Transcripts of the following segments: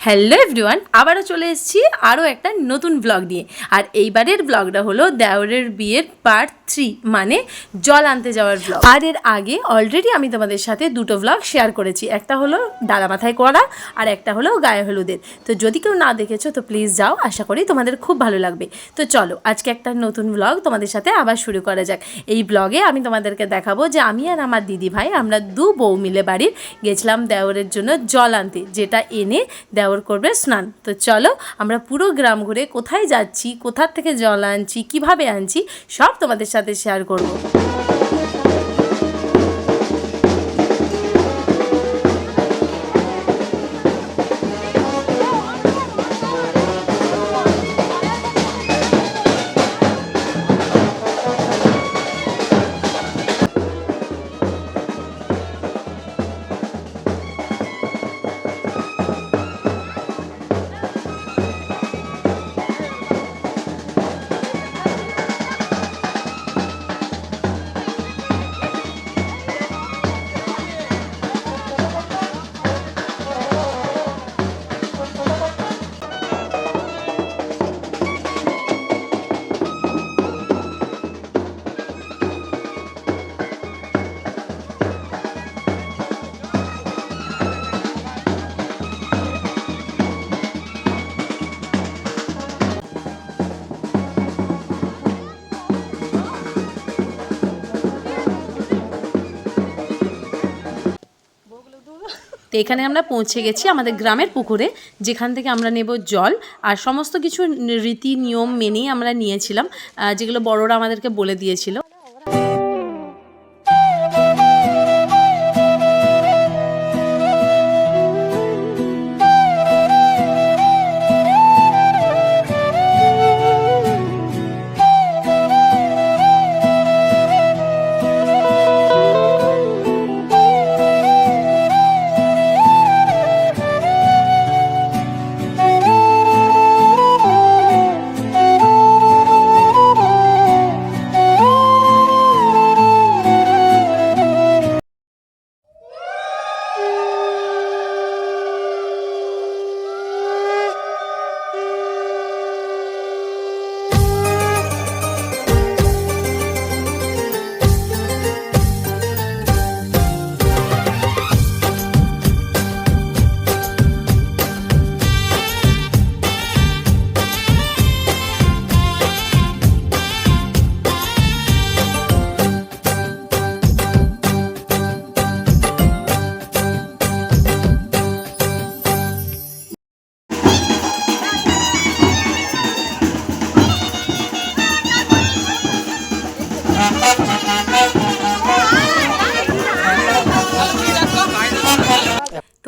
Hello everyone, আবারও চলে এসেছি আরও একটা নতুন ব্লগ নিয়ে। আর এইবারের ব্লগটা হলো দেওরের বিয়ের পার্ট থ্রি মানে জল আনতে যাওয়ার ব্লগ আর এর আগে অলরেডি আমি তোমাদের সাথে দুটো ব্লগ শেয়ার করেছি। একটা হলো ডালা মাথায় করা আর একটা হলো গায়ে হলুদের। তো যদি কেউ না দেখেছ, তো প্লিজ যাও, আশা করি তোমাদের খুব ভালো লাগবে। তো চলো, আজকে একটা নতুন ব্লগ তোমাদের সাথে আবার শুরু করা যাক। এই ব্লগে আমি তোমাদেরকে দেখাবো যে আমি আর আমার দিদি ভাই আমরা দু বউ মিলে বাড়ির গেছিলাম দেওরের জন্য জল আনতে, যেটা এনে দেওর করবে স্নান। তো চলো আমরা পুরো গ্রাম ঘুরে কোথায় যাচ্ছি, কোথার থেকে জল আনছি, কীভাবে আনছি, সব তোমাদের সাথে শেয়ার করব। তো এখানে আমরা পৌঁছে গেছি আমাদের গ্রামের পুকুরে, যেখান থেকে আমরা নেব জল। আর সমস্ত কিছু রীতি নিয়ম মেনেই আমরা নিয়েছিলাম যেগুলো বড়রা আমাদেরকে বলে দিয়েছিল।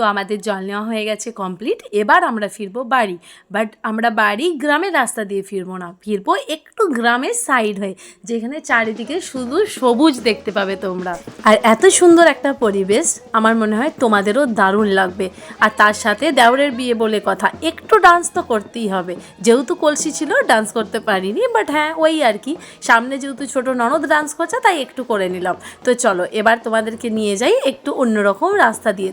তো আমাদের জল নেওয়া হয়ে গেছে কমপ্লিট এবার আমরা ফিরবো বাড়ি। বাট আমরা বাড়ি গ্রামের রাস্তা দিয়ে ফিরবো না। ফিরবো একটু গ্রামের সাইড হয়ে, যেখানে চারিদিকে শুধু সবুজ দেখতে পাবে তোমরা। আর এত সুন্দর একটা পরিবেশ, আমার মনে হয় তোমাদেরও দারুণ লাগবে। আর তার সাথে দেওরের বিয়ে বলে কথা, একটু ডান্স তো করতেই হবে। যেহেতু কলসি ছিল ডান্স করতে পারিনি বাট হ্যাঁ ওই আর কি। সামনে যেহেতু ছোট ননদ ডান্স করছে, তাই একটু করে নিলাম। তো চলো, এবার তোমাদেরকে নিয়ে যাই একটু অন্যরকম রাস্তা দিয়ে।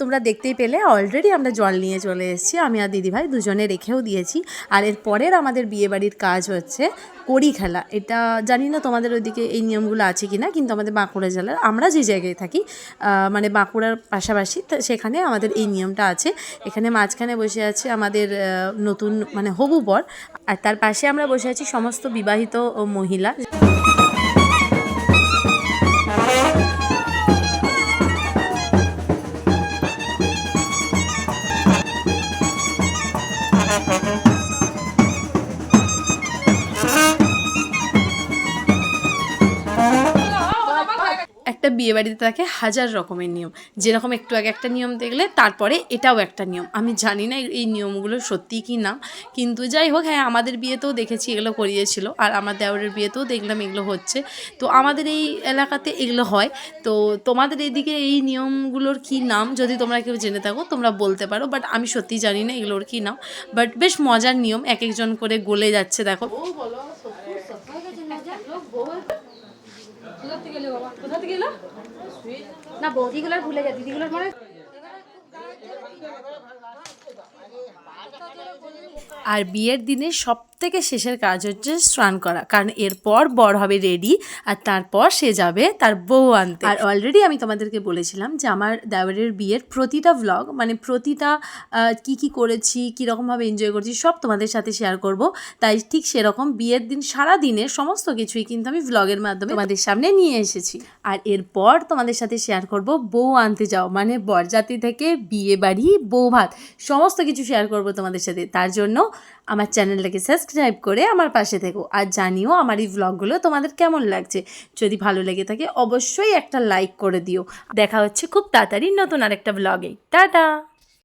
তোমরা দেখতেই পেলে অলরেডি আমরা জল নিয়ে চলে এসেছি। আমি আর দিদিভাই দুজনে রেখেও দিয়েছি। আর এর পরের আমাদের বিয়েবাড়ির কাজ হচ্ছে কড়ি খেলা। এটা জানি না তোমাদের ওইদিকে এই নিয়মগুলো আছে কি না কিন্তু আমাদের বাঁকুড়া জেলার, আমরা যে জায়গায় থাকি মানে বাঁকুড়ার পাশাপাশি, তা সেখানে আমাদের এই নিয়মটা আছে। এখানে মাঝখানে বসে আছে আমাদের নতুন মানে হবু বর। আর তার পাশে আমরা বসে আছি সমস্ত বিবাহিত মহিলা। একটা বিয়ে বাড়িতে থাকে হাজার রকমের নিয়ম। যেরকম একটু আগে একটা নিয়ম দেখলে, তারপরে এটাও একটা নিয়ম। আমি জানি না এই নিয়মগুলো সত্যি কি না। কিন্তু যাই হোক হ্যাঁ আমাদের বিয়েতেও দেখেছি এগুলো করিয়েছিল। আর আমার দেওরের বিয়েতেও দেখলাম এগুলো হচ্ছে। তো আমাদের এই এলাকাতে এগুলো হয়। তো তোমাদের এইদিকে এই নিয়মগুলোর কি নাম? যদি তোমরা কেউ জেনে থাকো, তোমরা বলতে পারো। বাট আমি সত্যি জানি না এগুলোর কি নাম। বাট বেশ মজার নিয়ম। এক একজন করে গলে যাচ্ছে, দেখো। কোথা থেকে এলো বাবা কোথা থেকে এলো না বৌদিগুলোর ভুলে যা দিদিগুলোর মনে আর বিয়ের দিনে সব থেকে শেষের কাজ হচ্ছে স্নান করা। কারণ এরপর বর হবে রেডি আর তারপর সে যাবে তার বউ আনতে। আর অলরেডি আমি তোমাদেরকে বলেছিলাম যে আমার দেওয়ারের বিয়ের প্রতিটা ভ্লগ মানে প্রতিটা কি কি করেছি, কীরকমভাবে এনজয় করছি, সব তোমাদের সাথে শেয়ার করব। তাই ঠিক সেরকম বিয়ের দিন সারা দিনের সমস্ত কিছুই কিন্তু আমি ভ্লগের মাধ্যমে তোমাদের সামনে নিয়ে এসেছি। আর এরপর তোমাদের সাথে শেয়ার করব বউ আনতে যাও মানে বরযাত্রী থেকে বিয়ে বাড়ি বউ ভাত, সমস্ত কিছু শেয়ার করব তোমাদের সাথে। তার জন্য আমার চ্যানেলটাকে সাবস্ক্রাইব করে আমার পাশে থেকো আর জানিও আমার এই ব্লগগুলো তোমাদের কেমন লাগছে। যদি ভালো লেগে থাকে অবশ্যই একটা লাইক করে দিও। দেখা হচ্ছে খুব তাড়াতাড়ি নতুন আরেকটা ব্লগে টাটা!